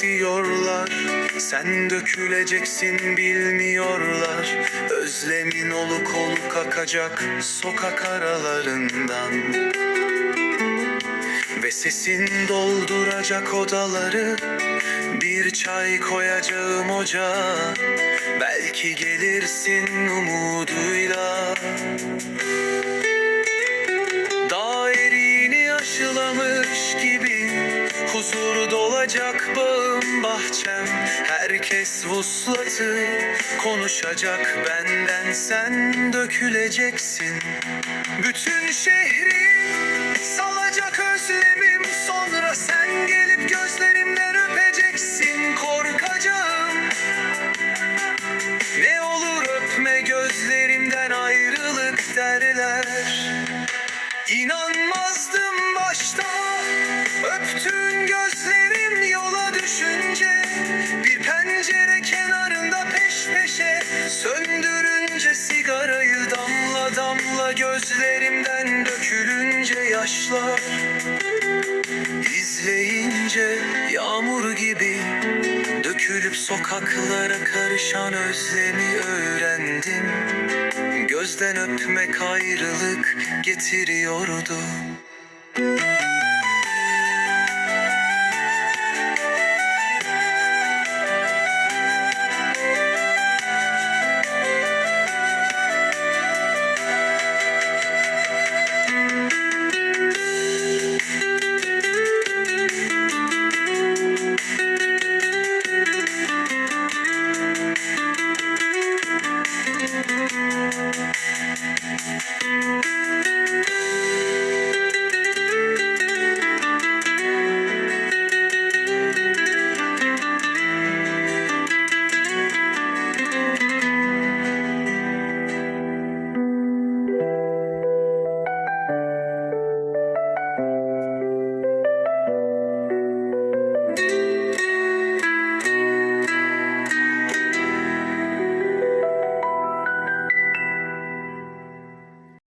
diyorlar. Sen döküleceksin bilmiyorlar. Özlemin oluk oluk akacak sokak aralarından. Ve sesin dolduracak odaları. Bir çay koyacağım ocağa. Belki gelirsin umuduyla Huzur dolacak bağım bahçem. Herkes vuslatı konuşacak. Benden sen döküleceksin. Bütün şehri salacak özlemim. Sonra sen gelip gözlerimden öpeceksin. Korkacağım. Ne olur öpme gözlerimden ayrılık derler. İnanmazdım başta Gözlerimden dökülünce yaşlar İzleyince yağmur gibi Dökülüp sokaklara karışan özlemi öğrendim. Gözden öpmek ayrılık getiriyordu